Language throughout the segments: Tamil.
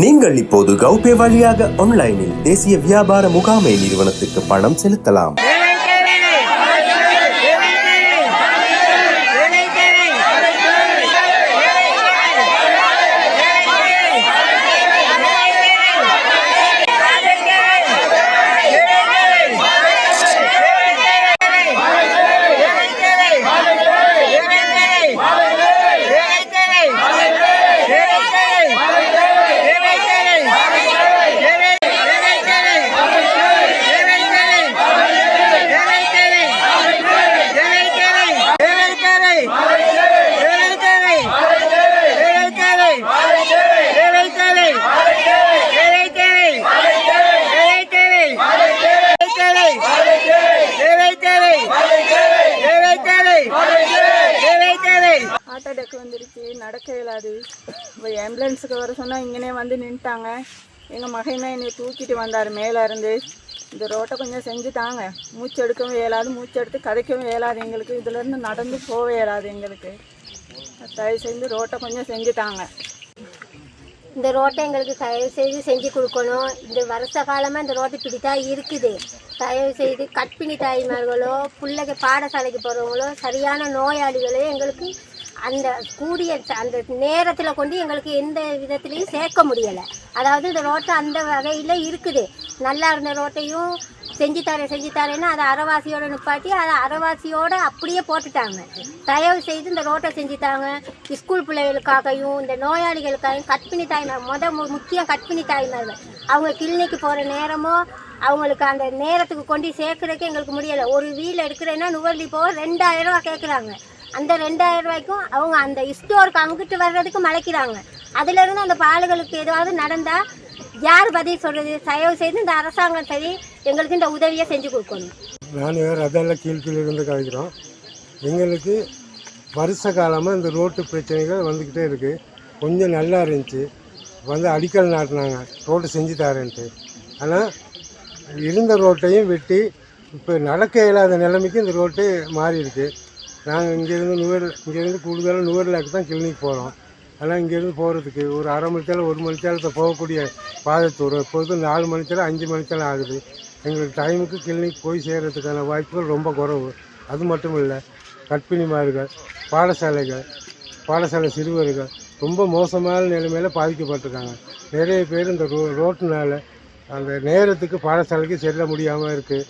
நீங்கள் இப்போது கௌபே வழியாக ஆன்லைனில் தேசிய வியாபார முகாமை நிறுவனத்துக்கு பணம் செலுத்தலாம். ஹார்ட் வந்துருச்சு நடக்க இயலாது. இப்போ ஆம்புலன்ஸுக்கு வர சொன்னால் இங்கனே வந்து நின்ட்டாங்க. எங்கள் மகன் என்னை தூக்கிட்டு வந்தார் மேலே இருந்து. இந்த ரோட்டை கொஞ்சம் செஞ்சு தாங்க. மூச்சு எடுக்கவும் இயலாது மூச்சு எடுத்து கதைக்கவும் இயலாது எங்களுக்கு. இதுலேருந்து நடந்து போக இயலாது எங்களுக்கு. தயவு செஞ்சு ரோட்டை கொஞ்சம் செஞ்சு தாங்க. இந்த ரோட்டை எங்களுக்கு தயவு செய்து செஞ்சு கொடுக்கணும். இந்த வருஷ காலமாக இந்த ரோட்டை இப்படி தான் இருக்குது. தயவு செய்து கற்பிணி தாய்மார்களோ பிள்ளைக்கு பாடசாலைக்கு போகிறவங்களோ சரியான நோயாளிகளோ எங்களுக்கு அந்த கூடிய ச- அந்த நேரத்தில் கொண்டு எங்களுக்கு எந்த விதத்துலேயும் சேர்க்க முடியலை. அதாவது இந்த ரோட்டை அந்த வகையில் இருக்குது. நல்லா இருந்த ரோட்டையும் செஞ்சு தரேன் செஞ்சு தரேன்னு அதை அறவாசியோட நிப்பாட்டி அதை அறவாசியோட அப்படியே போட்டுட்டாங்க. தயவு செய்து இந்த ரோட்டை செஞ்சு தாங்க ஸ்கூல் பிள்ளைகளுக்காகவும் இந்த நோயாளிகளுக்காகவும் கற்பிணி தாய்மார் முத முக்கியம் கற்பிணி தாய்மார்கள் அவங்க கிளினிக்கு போகிற நேரமோ அவங்களுக்கு அந்த நேரத்துக்கு கொண்டு சேர்க்கறதுக்கு எங்களுக்கு முடியலை. ஒரு வீல் எடுக்கிறேன்னா நுவர்லி போக ரெண்டாயிரம் ரூபா கேட்குறாங்க அந்த ரெண்டாயிரம் ரூபாய்க்கும் அவங்க அந்த ஸ்டோருக்கு அங்கிட்டு வர்றதுக்கு மலைக்கிறாங்க. அதுலேருந்து அந்த பாலுகளுக்கு ஏதாவது நடந்தால் யார் பதில் சொல்கிறது தயவு செய்து இந்த அரசாங்கம் சரி எங்களுக்கு இந்த உதவியை செஞ்சு கொடுக்கணும். நான் கீழே இருந்து கழிக்கிறோம் எங்களுக்கு வருஷ காலமாக இந்த ரோட்டு பிரச்சனைகள் வந்துக்கிட்டே இருக்குது கொஞ்சம் நல்லா இருந்துச்சு. வந்து அடிக்கல் நாட்டினாங்க. ரோடு செஞ்சு தரேன்ட்டு. ஆனால் இருந்த ரோட்டையும் வெட்டி இப்போ நடக்க இயலாத நிலைமைக்கு இந்த ரோட்டு மாறி இருக்குது நாங்கள் இங்கேருந்து நுவர் இங்கேருந்து கூடுதலாக நுவர்லாக்கு தான் கிளினிக் போகிறோம் ஆனால் இங்கேருந்து போகிறதுக்கு ஒரு அரை மணி நேரம் ஒரு மணி நேரத்தை போகக்கூடிய பாதை தூரம் இப்போது நாலு மணி நேரம் அஞ்சு மணி நேரம் ஆகுது. எங்களுக்கு டைமுக்கு கிளினிக் போய் சேர்கிறதுக்கான வாய்ப்புகள் ரொம்ப குறைவு. அது மட்டும் இல்லை கற்பிணிமார்கள் பாடசாலைகள் பாடசாலை சிறுவர்கள் ரொம்ப மோசமான நிலைமையில் பாதிக்கப்பட்டிருக்காங்க. நிறைய பேர் இந்த ரோ ரோட்டுனால அந்த நேரத்துக்கு பாடசாலைக்கு செல்ல முடியாமல் இருக்குது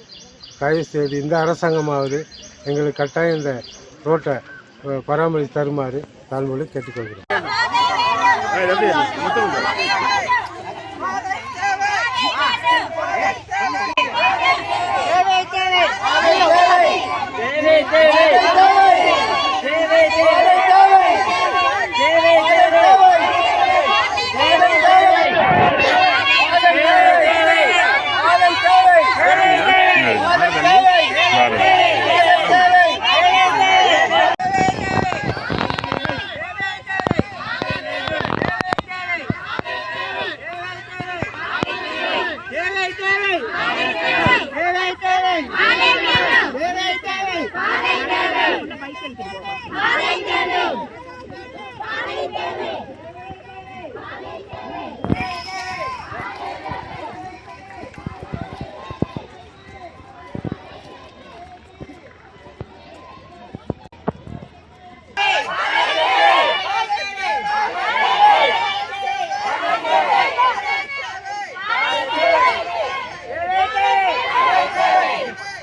தயவு செய்து இந்த அரசாங்கமாவது எங்களுக்கு கட்டாயம் இந்த ரோட்டை பராமரித்து தருமாறு தாழ்மொழி கேட்டுக்கொள்கிறேன்